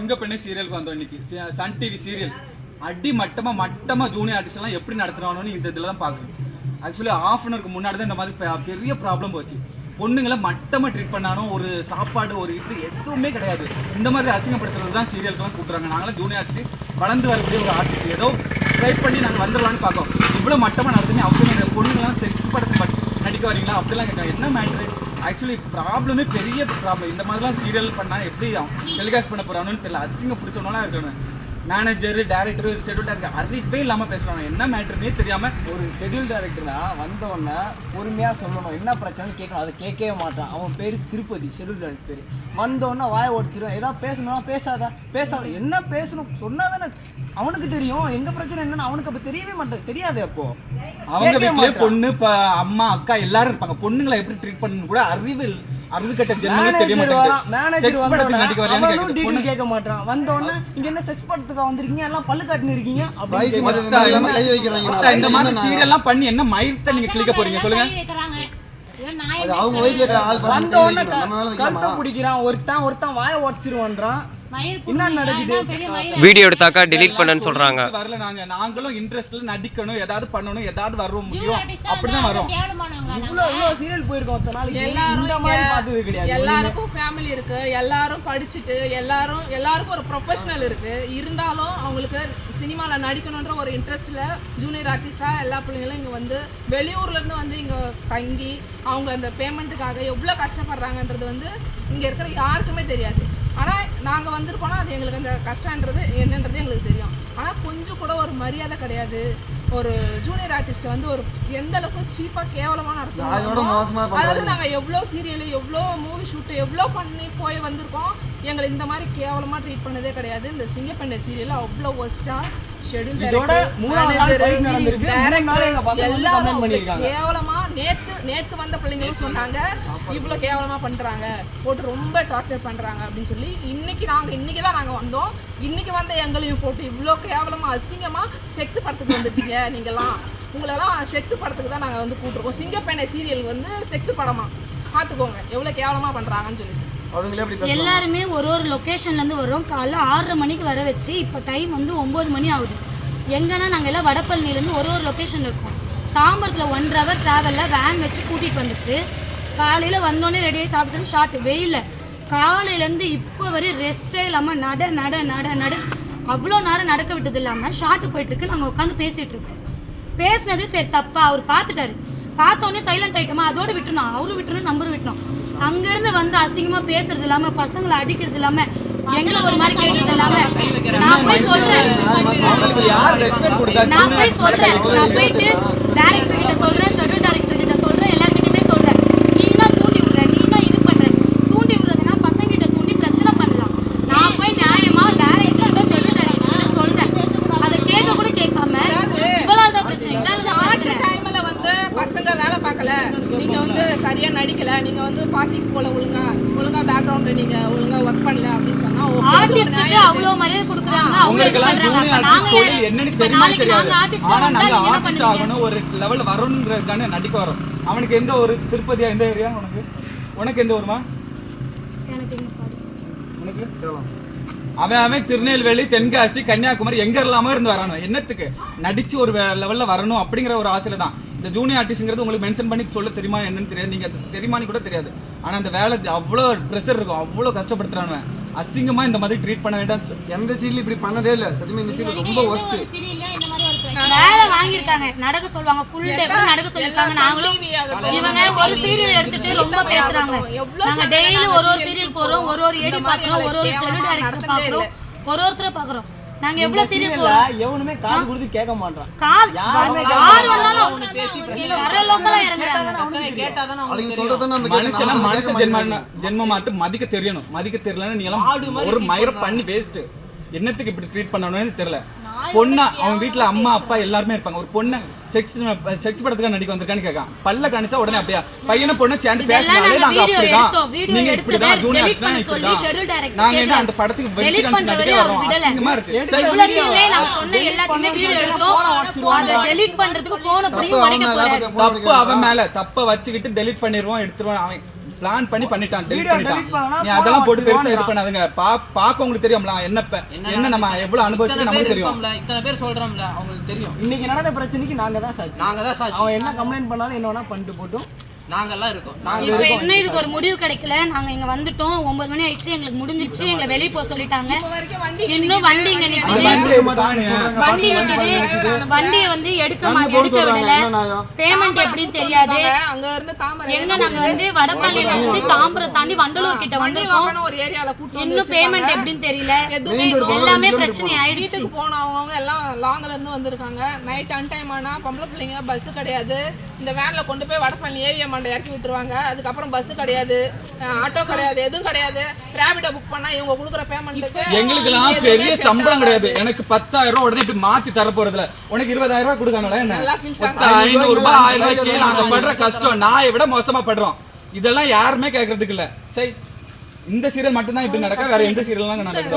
சிங்கப்பெண்ணை சீரியலுக்கு வந்தோம் இன்னைக்கு. Sun TV serial அடி மட்டமாக மட்டமாக ஜூனியர் ஆர்டிஸ்ட்லாம் எப்படி நடத்துறானோன்னு இந்த இதில் தான் பார்க்குறேன் ஆக்சுவலி ஆஃப் அன் அவருக்கு முன்னாடி தான் இந்த மாதிரி பெ- பெரிய ப்ராப்ளம் போச்சு. பொண்ணுங்களை மட்டமாக ட்ரீட் பண்ணாலும் ஒரு சாப்பாடு ஒரு இது எதுவுமே கிடையாது. இந்த மாதிரி அசிங்கப்படுத்துறது தான் சீரியலுக்கெல்லாம் கூப்பிட்றாங்க. நாங்களாம் ஜூனியர் ஆர்டிஸ்ட் வளர்ந்து வரக்கூடிய ஒரு ஆர்டிஸ்ட் ஏதோ ட்ரை பண்ணி நாங்கள் வந்துடலாம்னு பார்க்கோம் இவ்வளோ மட்டமாக நடத்துனே அவசியம் இல்லை பொண்ணுங்களாம் செக்ஸ் படத்துக்கு நடிக்க வரீங்களா? அப்படிலாம் கேட்டாங்க. என்ன மேட்ரு ஆக்சுவலி ப்ராப்ளமே பெரிய ப்ராப்ளம் இந்த மாதிரிலாம் சீரியல் பண்ணால் எப்படி டெலிகாஸ்ட் பண்ண போகிறாங்கன்னு தெரியல. அசிங்க பிடிச்சவனாலாம் இருக்கணும் மேனேஜர் டேரக்டர் ஷெட்யூல் டேரக்டர் அறிவே இல்லாமல் பேசுகிறாங்க என்ன மேட்ருன்னே தெரியாமல் ஒரு ஷெட்யூல் டைரக்டர்னா வந்த உடனே பொறுமையாக சொல்லணும். என்ன பிரச்சனைன்னு கேட்கணும். அதை கேட்கவே மாட்டான். அவன் பேர் திருப்பதி ஷெட்யூல் டைரக்டர் பேர். வந்த உடனே வாயை உடச்சிடும் ஏதாவது பேசணும்னா பேசாத. பேசாத. என்ன பேசணும்? சொன்னா தானே அவனுக்கு தெரியும். எங்க பிரச்சனை என்னன்னு அவனுக்கு அப்போ தெரியவே மாட்டேன். தெரியாது அப்போ. அவங்க மாட்றான். பொண்ணு இப்போ அம்மா அக்கா எல்லாரும் இருப்பாங்க. பொண்ணுங்களை எப்படி ட்ரீட் பண்ணணும் கூட அறிவு அறிவு கட்ட ஜென்மமே தெரிய மேனேஜர் வரான் மேனேஜர் செக்ஸ் படத்துக்கு நடிக்க வந்தவன வரையான்னு அவனும் கேட்குது டீட்டெயில் பொண்ணு கேட்க மாட்டான் வந்த உடனே இங்க என்ன செக்ஸ் படத்துக்கு வந்திருக்கீங்க? எல்லாம் பல்லு காட்டுன்னு இருக்கீங்க அப்படின்னு வயசு கேட்கறான். மட்டும் இல்லாம கை வைக்கிறாங்க. அக்கா, இந்த மாதிரி சீரியல்லாம் பண்ணி என்ன மயிர்த்த நீங்க கிளிக்க போறீங்க? சொல்லுங்க. அவங்க ஆள் பிடிக்கிறான். ஒருத்தன் ஒருத்தன் வாயை உடச்சிருவான்றான். நடக்குது வீடியோ எடுத்தாக்கா delete பண்ணேன்னு சொல்றாங்க. வரல நாங்க. நாங்களும் இன்ட்ரெஸ்ட்ல நடிக்கணும் ஏதாவது பண்ணணும் ஏதாவது வரோம் முடியும் அப்படிதான் வரோம். இவ்வளோ இவ்வளோ சீரியல் போயிருக்கோம் ஒத்த நாளைக்கு. எல்லாரும் இந்த மாதிரி பார்த்தது கிடையாது. எல்லாருக்கும் ஃபேமிலி இருக்கு. எல்லாரும் படிச்சுட்டு எல்லாரும் எல்லாருக்கும் ஒரு ப்ரொஃபஷனல் இருக்கு. இருந்தாலும் அவங்களுக்கு சினிமால நடிக்கணுன்ற ஒரு இன்ட்ரெஸ்ட்ல ஜூனியர் ஆர்டிஸ்டா எல்லா பிள்ளைங்களும் இங்க வந்து வெளியூர்ல இருந்து வந்து இங்க தங்கி அவங்க அந்த பேமெண்ட்டுக்காக எவ்வளோ கஷ்டப்படுறாங்கன்றது வந்து இங்க இருக்கிற யாருக்குமே தெரியாது. ஆனா நாங்க வந்திருக்கோம்னா அது எங்களுக்கு அந்த கஷ்டன்றது என்னன்றது எங்களுக்கு தெரியும். ஆனா கொஞ்சம் கூட ஒரு மரியாதை கிடையாது. ஒரு ஜூனியர் ஆர்டிஸ்ட் வந்து ஒரு எந்த அளவுக்கு சீப்பா கேவலமா அதோட மோசமா நடத்துவாங்க அதாவது நாங்க எவ்வளோ சீரியல் எவ்வளோ மூவி ஷூட் எவ்வளோ பண்ணி போய் வந்திருக்கோம் எங்களை இந்த மாதிரி கேவலமா ட்ரீட் பண்ணதே கிடையாது. இந்த சிங்கப்பெண்ணை சீரியல் அவ்வளோ ஒஸ்டா ஷெட்யூல் இதோட மூணாவது பசங்க வந்து பிள்ளைங்களும் சொன்னாங்க இவ்வளோ கேவலமா பண்றாங்க போட்டு ரொம்ப டார்ச்சர் பண்றாங்க அப்படின்னு சொல்லி இன்னைக்கு நாங்க இன்னைக்கு தான் நாங்க வந்தோம். இன்னைக்கு வந்த எங்களையும் போட்டு இவ்வளோ கேவலமா அசிங்கமா செக்ஸ் படத்துக்கு வந்துட்டீங்க நீங்கெல்லாம். உங்களெல்லாம் செக்ஸ் படத்துக்கு தான் நாங்க வந்து கூட்டிருக்கோம். சிங்கப்பெண்ணை சீரியல் வந்து செக்ஸ் படமா? பார்த்துக்கோங்க எவ்வளோ கேவலமா பண்றாங்கன்னு சொல்லிட்டு. அவங்களே அப்படி பேசுவாங்க. எல்லாருமே ஒரு ஒரு லொக்கேஷன்லேருந்து வரோம் காலைல ஆறரை மணிக்கு வர வச்சு இப்போ டைம் வந்து ஒம்பது மணி ஆகுது. எங்கன்னா நாங்கள் எல்லாம் வடபழனிலேருந்து ஒரு ஒரு லொக்கேஷன் இருக்கோம். தாம்பரத்தில் ஒன்றரை ஹவர் ட்ராவலில் வேன் வச்சு கூட்டிகிட்டு வந்துட்டு காலையில் வந்தோடனே ரெடியாகி சாப்பிட்டு சொல்லி ஷார்ட் வெயிலில். காலையிலேருந்து இப்போ வரை ரெஸ்டே இல்லாமல் நட நட நட நட அவ்வளோ நேரம் நடக்க விட்டது இல்லாமல் ஷார்ட்டு போயிட்டுருக்கு. நாங்கள் உட்காந்து பேசிகிட்டு இருக்கோம். பேசினது சரி தப்பா அவர் பார்த்துட்டாரு. பார்த்தோன்னே சைலண்ட் ஆயிட்டோமா? அதோடு விட்டுணும் அவரும் விட்டுணும் நம்பரும் விட்டணும் அங்கேருந்து வந்து அசிங்கமாக பேசுறது இல்லாமல் பசங்களை அடிக்கிறது இல்லாமல் எங்களை ஒரு மாதிரி கேட்டது இல்லாமல் நான் போய் சொல்றேன் அவங்களுக்கு யார் ரெஸ்பெக்ட் கொடுத்தா நான் போய் சொல்றேன். நான் போயிட்டு டேரக்டர் கிட்ட சொல்றேன் ஷெட்யூல் டேரக்டர் கிட்ட சொல்றேன் எல்லார்கிட்டயுமே சொல்றேன் நீனா தூண்டி விடுற நீனா இது பண்ற தூண்டி விடுறதுனா பசங்க கிட்ட தூண்டி பிரச்சனை பண்ணலாம் நான் போய் நியாயமா டேரக்டர் கிட்ட ஷெட்யூல் டேரக்டர் கிட்ட சொல்றேன் அதை கேட்க கூட கேட்காம இவ்வளவு தான் பிரச்சனை இவ்வளவு தான் பிரச்சனை டைம்ல வந்து பசங்க வேலை பார்க்கல நீங்க வந்து சரியா நடிக்கல. நீங்க வந்து பாசிக்கு போல ஒழுங்கா ஒழுங்கா பேக்ரவுண்ட்ல நீங்க ஒழுங்கா ஒர்க் பண்ணல அப்படின்னு சொன்னா okay. ஆர்டிஸ்டுக்கு அவ்வளவு மரியாதை கொடுக்குறாங்க அவங்க இது உங்களுக்கெல்லாம் பண்றாங்க? என்னன்னு தெரியுமா தெரியாது நாங்க ஆர்டிஸ்ட் ஆனா வந்தா நாங்க நீங்க என்ன ஆர்டிஸ்ட் ஆகணும் ஒரு லெவல் வரணுன்றதுக்கான நடிக்க வரோம். அவனுக்கு எந்த ஒரு திருப்பதியா எந்த ஏரியா உனக்கு? உனக்கு எந்த ஊருமா. உனக்கு? சேலம் அவன் அவன் திருநெல்வேலி தென்காசி கன்னியாகுமரி எங்க இல்லாம இருந்து வரானோ? என்னத்துக்கு? நடிச்சு ஒரு லெவல்ல வரணும் அப்படிங்கிற ஒரு ஆசையில தான். இந்த ஜூனியர் ஆர்டிஸ்ட்ங்கிறது உங்களுக்கு மென்ஷன் பண்ணி சொல்ல தெரியுமா என்னன்னு தெரியாது. நீங்க அது தெரியுமான்னு கூட தெரியாது. ஆனா அந்த வேலை அவ்வளோ ப்ரெஷர் இருக்கும். அவ்வளோ கஷ்டப்படுத்துறானுவன் அசிங்கமா இந்த மாதிரி ட்ரீட் பண்ண வேண்டாம். எந்த சீரியல் இப்படி பண்ணதே இல்ல. சத்தியமா இந்த சீரியல் ரொம்ப ஒஸ்ட் வேலை வாங்கியிருக்காங்க. நடக்க சொல்லுவாங்க. ஃபுல் டே நடக்க சொல்லிருக்காங்க நாங்களும். இவங்க ஒரு சீரியல் எடுத்துட்டு ரொம்ப பேசுறாங்க. நாங்க டெய்லி ஒரு ஒரு சீரியல் போறோம் ஒரு ஒரு ஏடி பாக்குறோம் ஒரு ஒரு கேவலமா டைரக்டர் பாக்குறோம் ஒரு ஒருத்தரை பாக்குறோம் நாங்க எவ்வளவு சீரியல் போறோம் எவனுமே காது கொடுத்து கேட்க யாருமே யார் மனுஷனா கேட்கணும். மனுஷ ஜென்ம. ஜென்மமாட்டு மதிக்க தெரியணும். மதிக்க தெரியலன்னா நீ எல்லாம் ஒரு மயிரை பண்ணி வேஸ்ட் என்னத்துக்கு இப்படி ட்ரீட் பண்ணணும்னு தெரியல. பொண்ணா அவன் வீட்ல அம்மா அப்பா எல்லாருமே இருப்பாங்க. ஒரு பொண்ணை செக்ஸ் செக்ஸ் படத்துக்கு நடிக்க வந்திருக்கான்னு கேட்கான் பல்ல காணிச்சா உடனே அப்படியா? பையனை பொண்ணு சேர்ந்து பேசினாலே நாங்க வீடியோ அப்படிதான். நீங்க இப்படிதான் ஜூனியர் சொல்லி இப்படிதான். நாங்க என்ன. அந்த படத்துக்கு நடிக்க அவர் வரோம். அசிங்கமா இருக்கு. இவ்வளத்தையுமே நான் சொன்ன எல்லாத்தையுமே வீடியோ எடுத்தோம். அதை டெலீட் பண்றதுக்கு போனை பிடிங்கி தப்பு உடைக்க அவன் மேல, போறாரு தப்பு அவன் அடிக்கிறான். மேல. தப்ப வச்சுக்கிட்டு டெலீட் பண்ணிடுவான் எடுத்துருவான் அவன் பிளான் பண்ணி பண்ணிட்டான் பண்ணலனா நீ அதெல்லாம் போட்டு பெருசா இது. பண்ணாதுங்க. பா பாக்க உங்களுக்கு தெரியும்ல என்ன ப- என்ன நம்ம எவ்வளவு அனுபவிச்சு இத்தனை நமக்கு பேர் தெரியும்? இத்தனை பேர் சொல்றோம்ல அவங்களுக்கு தெரியும். இன்னைக்கு நடந்த பிரச்சனைக்கு நாங்க தான் சாட்சி. நாங்க தான் சாட்சி. அவன் என்ன கம்ப்ளைண்ட் பண்ணாலும் என்ன வேணா பண்ணிட்டு போட்டும். நாங்கெல்லாம் இருக்கோம் இப்போ என்ன இதுக்கு ஒரு முடிவு கிடைக்கல நாங்க இங்க வந்துட்டோம் ஒன்பது மணி ஆயிடுச்சு எங்களுக்கு முடிஞ்சிருச்சு எங்களை வெளியே போக சொல்லிட்டாங்க இன்னும் வண்டி இங்க நிக்குது வண்டி நிக்குது. வண்டியை வந்து எடுக்க எடுக்க விடல? பேமெண்ட் எப்படின்னு தெரியாது அங்க இருந்து தாமரை எங்க நாங்க வந்து வடபழனில இருந்து தாம்பரம் தாண்டி வண்டலூர் கிட்ட வந்திருக்கோம் ஒரு ஏரியால கூட்டு இன்னும் பேமெண்ட் எப்படின்னு தெரியல. எல்லாமே பிரச்சனை ஆயிடுச்சு வீட்டுக்கு போனவங்க எல்லாம் லாங்ல இருந்து வந்திருக்காங்க நைட் அன்டைம் ஆனா பொம்பளை பிள்ளைங்க பஸ் கிடையாது இந்த வேன்ல கொண்டு போய் வடபழனி ஏவிஎம் மண்டை இறக்கி விட்டுருவாங்க. அதுக்கப்புறம் பஸ் கிடையாது. ஆட்டோ கிடையாது. எதுவும் கிடையாது. ரேபிடோ புக் பண்ணா இவங்க கொடுக்குற பேமெண்ட்டுக்கு எங்களுக்கெல்லாம் பெரிய சம்பளம் கிடையாது. எனக்கு பத்தாயிரம் ரூபாய் உடனே இப்படி மாத்தி தர போறதுல. உனக்கு இருபதாயிரம் ரூபாய் கொடுக்காங்களா என்ன? ஐநூறு ரூபாய் ஆயிரம் ரூபாய்க்கு நாங்க படுற கஷ்டம். நாயை விட மோசமா படுறோம். இதெல்லாம் யாருமே கேக்குறதுக்கு இல்ல. சரி. இந்த சீரியல் மட்டும்தான் இப்படி நடக்க? வேற எந்த சீரியல்லாம் நடக்குது